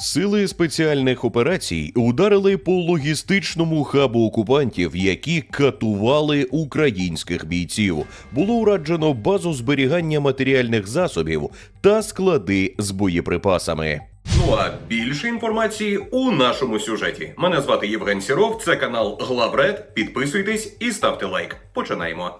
Сили спеціальних операцій ударили по логістичному хабу окупантів, які катували українських бійців. Було ураджено базу зберігання матеріальних засобів та склади з боєприпасами. Ну а більше інформації у нашому сюжеті. Мене звати Євген Сіров, це канал Главред. Підписуйтесь і ставте лайк. Починаємо.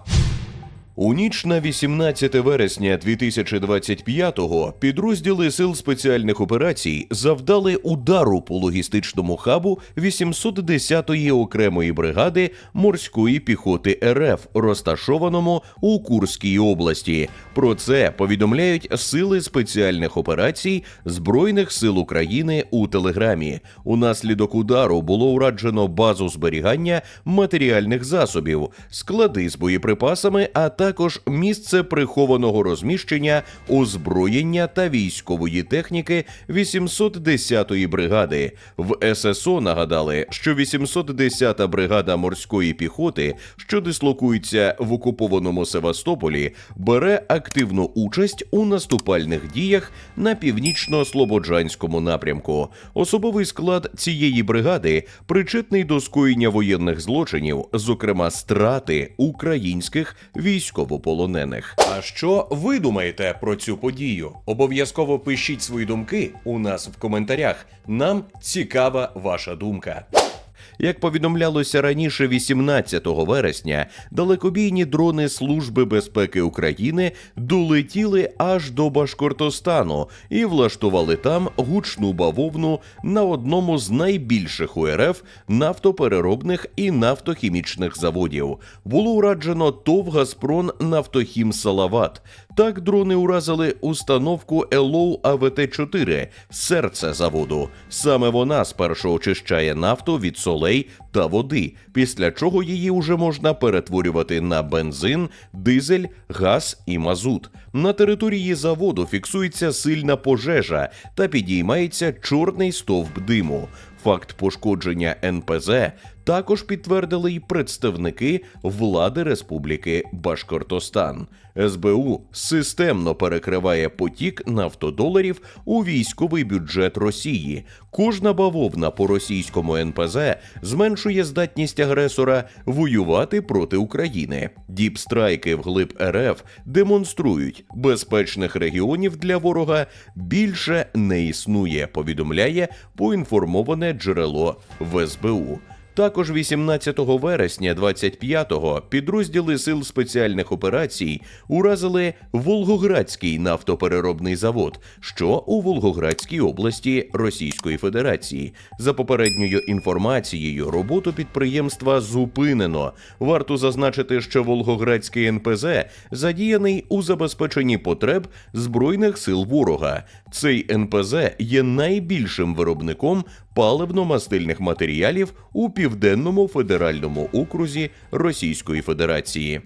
У ніч на 18 вересня 2025-го підрозділи сил спеціальних операцій завдали удару по логістичному хабу 810-ї окремої бригади морської піхоти РФ, розташованому у Курській області. Про це повідомляють сили спеціальних операцій Збройних сил України у Телеграмі. Унаслідок удару було ураджено базу зберігання матеріальних засобів, склади з боєприпасами, а також місце прихованого розміщення озброєння та військової техніки 810-ї бригади. В ССО нагадали, що 810-та бригада морської піхоти, що дислокується в окупованому Севастополі, бере активну участь у наступальних діях на північно-слободжанському напрямку. Особовий склад цієї бригади причетний до скоєння воєнних злочинів, зокрема страти українських військовополонених. А що ви думаєте про цю подію? Обов'язково пишіть свої думки у нас в коментарях. Нам цікава ваша думка. Як повідомлялося раніше, 18 вересня, далекобійні дрони Служби безпеки України долетіли аж до Башкортостану і влаштували там гучну бавовну на одному з найбільших у РФ нафтопереробних і нафтохімічних заводів. Було ураджено ТОВ «Газпром Нафтохім Салават. Так дрони уразили установку Елоу АВТ-4 серце заводу. Саме вона спершу очищає нафту від солей та води, після чого її уже можна перетворювати на бензин, дизель, газ і мазут. На території заводу фіксується сильна пожежа та підіймається чорний стовп диму. Факт пошкодження НПЗ також підтвердили й представники влади Республіки Башкортостан. СБУ системно перекриває потік нафтодоларів у військовий бюджет Росії. Кожна бавовна по російському НПЗ зменшує здатність агресора воювати проти України. Діпстрайки вглиб РФ демонструють, безпечних регіонів для ворога більше не існує. Повідомляє поінформоване джерело в СБУ. Також 18 вересня 25-го підрозділи сил спеціальних операцій уразили Волгоградський нафтопереробний завод, що у Волгоградській області Російської Федерації. За попередньою інформацією, роботу підприємства зупинено. Варто зазначити, що Волгоградський НПЗ задіяний у забезпеченні потреб збройних сил ворога. Цей НПЗ є найбільшим виробником паливно-мастильних матеріалів у південному федеральному окрузі Російської Федерації.